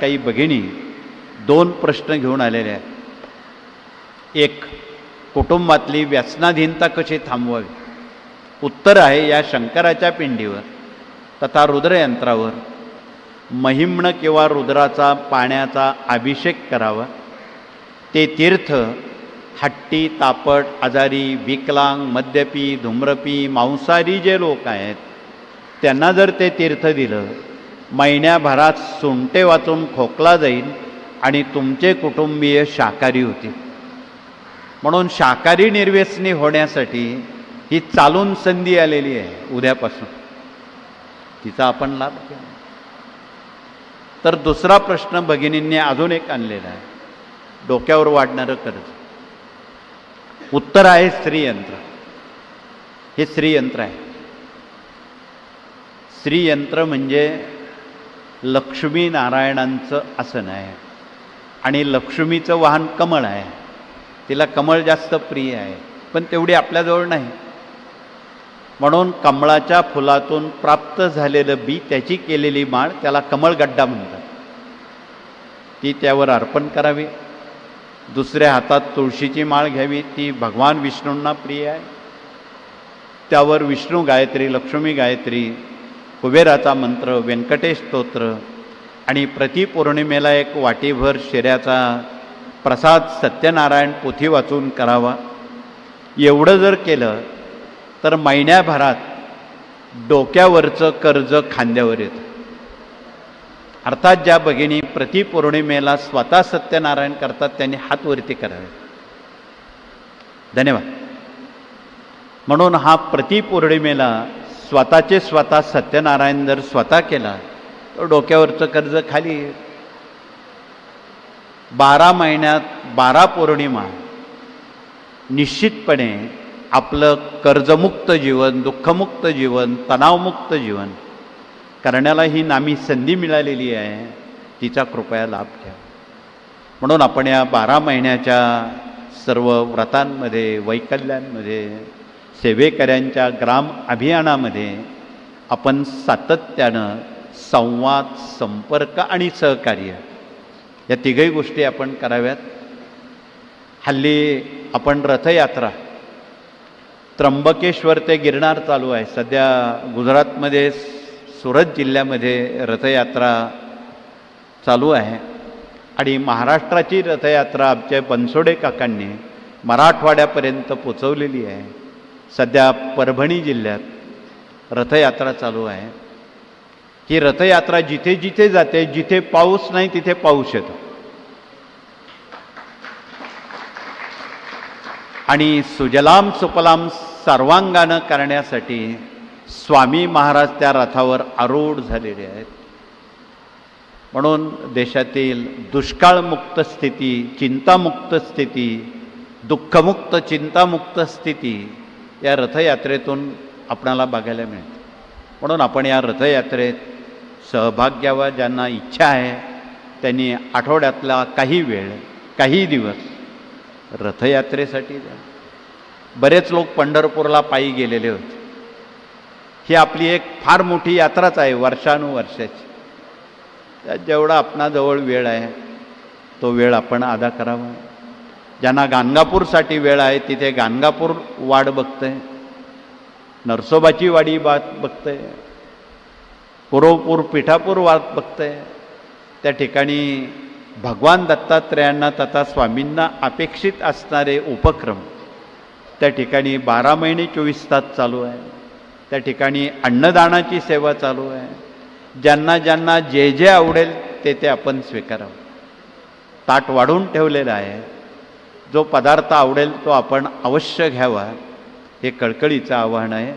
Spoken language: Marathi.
काही भगिनी दोन प्रश्न घेऊन आलेले आहेत. एक कुटुंबातली व्यसनाधीनता कशी थांबवावी? उत्तर आहे या शंकराच्या पिंडीवर तथा रुद्रयंत्रावर महिम्न किंवा रुद्राचा पाण्याचा अभिषेक करावा. ते तीर्थ हट्टी तापट आजारी विकलांग मद्यपी धूम्रपी मांसाहारी जे लोक आहेत त्यांना जर ते तीर्थ दिलं महिन्याभरात सुंटे वाचून खोकला जाईल आणि तुमचे कुटुंबीय शाकाहारी होतील. म्हणून शाकाहारी निर्व्यसनी होण्यासाठी ही चालून संधी आलेली आहे उद्यापासून. तिचा आपण लाभ घ्या. तर दुसरा प्रश्न भगिनींनी अजून एक आणलेला आहे. डोक्यावर वाढणारं कर्ज. उत्तर आहे स्त्रीयंत्र हे स्त्रीयंत्र आहे. स्त्रीयंत्र म्हणजे लक्ष्मी नारायणांचं आसन आहे. आणि लक्ष्मीचं वाहन कमळ आहे. तिला कमळ जास्त प्रिय आहे. पण तेवढी आपल्याजवळ नाही. म्हणून कमळाच्या फुलातून प्राप्त झालेलं बी त्याची केलेली माळ त्याला कमळगड्डा म्हणतात. ती त्यावर अर्पण करावी. दुसऱ्या हातात तुळशीची माळ घ्यावी. ती भगवान विष्णूंना प्रिय आहे. त्यावर विष्णू गायत्री लक्ष्मी गायत्री कुबेराचा मंत्र व्यंकटेश स्तोत्र आणि प्रतिपौर्णिमेला एक वाटीभर शिऱ्याचा प्रसाद सत्यनारायण पोथी वाचून करावा. एवढं जर केलं तर महिन्याभरात डोक्यावरचं कर्ज खांद्यावर येतं. अर्थात ज्या भगिनी प्रतिपौर्णिमेला स्वतः सत्यनारायण करतात त्यांनी हातवरती करावे. धन्यवाद. म्हणून हा प्रतिपौर्णिमेला स्वतःचे स्वतः सत्यनारायण जर स्वतः केला तर डोक्यावरचं कर्ज खाली बारा महिन्यात बारा पौर्णिमा निश्चितपणे आपलं कर्जमुक्त जीवन दुःखमुक्त जीवन तणावमुक्त जीवन करण्याला ही नामी संधी मिळालेली आहे तिचा कृपया लाभ घ्या. म्हणून आपण या बारा महिन्याच्या सर्व व्रतांमध्ये वैकल्यांमध्ये सेवेकऱ्यांच्या ग्राम अभियानामध्ये आपण सातत्यानं संवाद संपर्क आणि सहकार्य या तिघही गोष्टी आपण कराव्यात. हल्ली आपण रथयात्रा त्र्यंबकेश्वर ते गिरणार चालू आहे. सध्या गुजरातमध्ये सुरत जिल्ह्यामध्ये रथयात्रा चालू आहे. आणि महाराष्ट्राची रथयात्रा आमच्या बनसोडे काकांनी मराठवाड्यापर्यंत पोचवलेली आहे. सध्या परभणी जिल्ह्यात रथयात्रा चालू आहे. ही रथयात्रा जिथे जिथे जाते जिथे पाऊस नाही तिथे पाऊस येतो. आणि सुजलाम सुपलाम सर्वांगानं करण्यासाठी स्वामी महाराज त्या रथावर आरूढ झालेले आहेत. म्हणून देशातील दुष्काळमुक्त स्थिती चिंतामुक्त स्थिती दुःखमुक्त चिंतामुक्त स्थिती या रथयात्रेतून आपणाला बघायला मिळते. म्हणून आपण या रथयात्रेत सहभाग घ्यावा ज्यांना इच्छा आहे त्यांनी आठवड्यातला काही वेळ काही दिवस रथयात्रेसाठी द्या. बरेच लोक पंढरपूरला पायी गेलेले होते. ही आपली एक फार मोठी यात्राच आहे वर्षानुवर्षाची. त्यात जेवढा आपणाजवळ वेळ आहे तो वेळ आपण अदा करावा. ज्यांना गाणगापूरसाठी वेळ आहे तिथे गाणगापूर वाट बघतंय. नरसोबाची वाडी बात बघतंय. पुरोपूर पिठापूर वाद बघतंय. त्या ठिकाणी भगवान दत्तात्रेयांना तथा स्वामींना अपेक्षित असणारे उपक्रम. त्या ठिकाणी बारा महिने चोवीस तास चालू आहे. त्या ठिकाणी अन्नदानाची सेवा चालू आहे. ज्यांना ज्यांना जे जे आवडेल ते ते आपण स्वीकारावं. ताट वाढून ठेवलेलं आहे. जो पदार्थ आवडेल तो आपण अवश्य घ्यावा हे कळकळीचं आव्हान आहे.